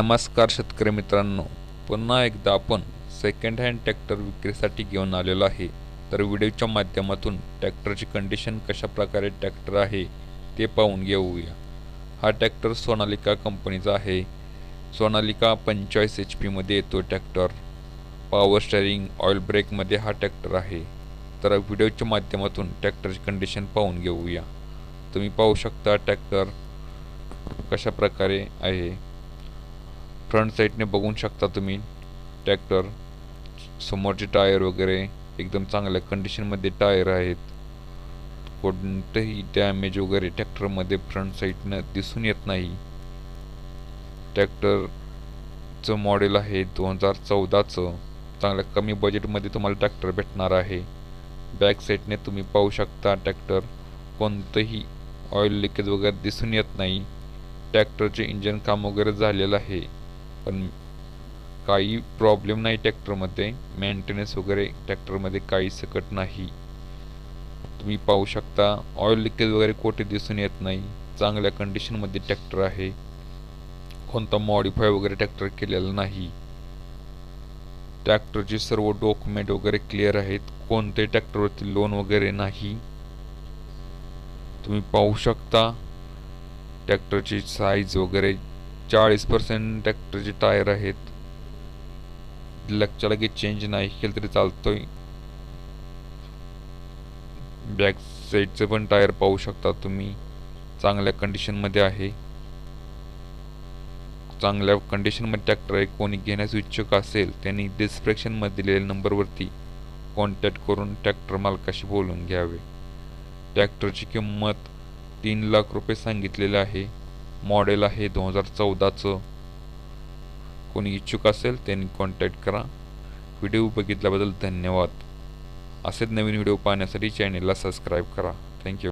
नमस्कार शेतकरी मित्रांनो पुन्हा एकदा आपण सेकंड हँड ट्रॅक्टर विक्रीसाठी घेऊन आलेलो आहे. तर व्हिडिओच्या माध्यमातून ट्रॅक्टरची कंडिशन कशा प्रकारे ट्रॅक्टर आहे ते पाहून घेऊया. हा ट्रॅक्टर सोनालिका कंपनीचा आहे. सोनालिका पंचेचाळीस एच पीमध्ये येतो ट्रॅक्टर पॉवर स्टेअरिंग ऑइल ब्रेकमध्ये हा ट्रॅक्टर आहे. तर व्हिडिओच्या माध्यमातून ट्रॅक्टरची कंडिशन पाहून घेऊया. तुम्ही पाहू शकता ट्रॅक्टर कशा प्रकारे आहे. फ्रंट साईडने बघू शकता तुम्ही. ट्रॅक्टर समोरचे टायर वगैरे एकदम चांगल्या कंडिशनमध्ये टायर आहेत. कोणतंही डॅमेज वगैरे ट्रॅक्टरमध्ये फ्रंट साईडनं दिसून येत नाही. ट्रॅक्टरचं मॉडेल आहे दोन हजार चौदाचं. चांगल्या कमी बजेटमध्ये तुम्हाला ट्रॅक्टर भेटणार आहे. बॅक साईडने तुम्ही पाहू शकता ट्रॅक्टर कोणतंही ऑइल लिकेज वगैरे दिसून येत नाही. ट्रॅक्टरचे इंजन काम वगैरे झालेलं आहे. पण काही प्रॉब्लेम नाही ट्रॅक्टरमध्ये मेंटेनन्स वगैरे ट्रॅक्टरमध्ये काही सकट नाही. तुम्ही पाहू शकता ऑइल लिकेज वगैरे कोठे दिसून येत नाही. चांगल्या कंडिशनमध्ये ट्रॅक्टर आहे. कोणता मॉडिफाय वगैरे ट्रॅक्टर केलेला नाही. ट्रॅक्टरचे सर्व डॉक्युमेंट वगैरे क्लिअर आहेत. कोणते ट्रॅक्टरवरती लोन वगैरे नाही. तुम्ही पाहू शकता ट्रॅक्टरची साईज वगैरे चाळीस पर्सेंट ट्रॅक्टरचे टायर आहेत. लगच्या लगेच चेंज नाही केलं तरी चालतोय. बॅक साईडचं पण टायर पाहू शकता तुम्ही. चांगल्या कंडिशनमध्ये आहे. चांगल्या कंडिशनमध्ये ट्रॅक्टर आहे. कोणी घेण्यास इच्छुक असेल त्यांनी डिस्क्रिप्शनमध्ये दिलेल्या नंबरवरती कॉन्टॅक्ट करून ट्रॅक्टर मालकाशी बोलून घ्यावे. ट्रॅक्टरची किंमत तीन लाख रुपये सांगितलेले आहे. मॉडेल आहे दोन हजार चौदाचं. कोणी इच्छुक असेल त्यांनी कॉन्टॅक्ट करा. व्हिडिओ बघितल्याबद्दल धन्यवाद. असेच नवीन व्हिडिओ पाहण्यासाठी चॅनेलला सबस्क्राईब करा. थँक्यू